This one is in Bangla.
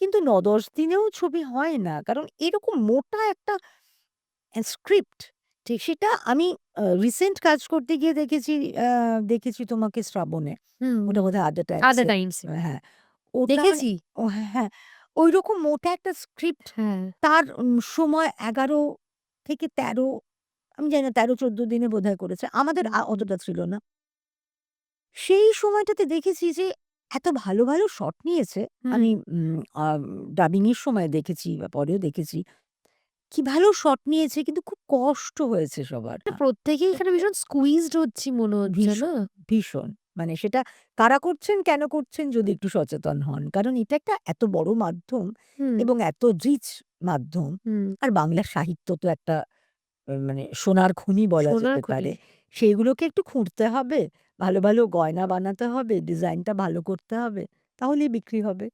কিন্তু ৯-১০ দিনেও ছবি হয় না। কারণ এরকম মোটা একটা অ্যা স্ক্রিপ্ট ঠিক সেটা আমি আ রিসেন্ট কাজ করতে গিয়ে দেখেছি আ দেখেছি তোমাকে 'শ্রাবণে'। হুম। ওটা বোধহয় টাইমসে' টাইমসে'। হ্যাঁ। ওটা মানে দেখেছি। ও হ্যাঁ, ঐরকম মোটা একটা স্ক্রিপ্ট হ্যাঁ। তার উম সময় ১১ থেকে ১৩ আমি জানি না ১৩-১৪ দিনে বোধহয় করেছে। আমাদের হুম, আ অতটা ছিল না। সেই সময়টাতে দেখেছি যে এত ভালো, ভালো শট নিয়েছে। হুম। আমি উম আ ডাবিং এর সময় দেখেছি বা পরেও দেখেছি। কি ভালো শট নিয়েছে কিন্তু খুব কষ্ট হয়েছে সবার। না আ প্রত্যেকেই এখানে ভীষণ স্কুইজড হচ্ছি মনে হচ্ছে না? ভীষণ, ভীষণ। মানে সেটা কারা করছেন, কেন করছেন যদি একটু সচেতন হন। কারণ এটা একটা এত বড় মাধ্যম হুম। এবং এত রিচ মাধ্যম। হুম। আর বাংলা সাহিত্য তো একটা আ মানে সোনার খনি বলা সোনার যেতে খনি। পারে। সেগুলোকে একটু খুঁড়তে হবে। ভালো, ভালো গয়না বানাতে হবে, ডিজাইনটা ভালো করতে হবে। তাহলেই বিক্রি হবে।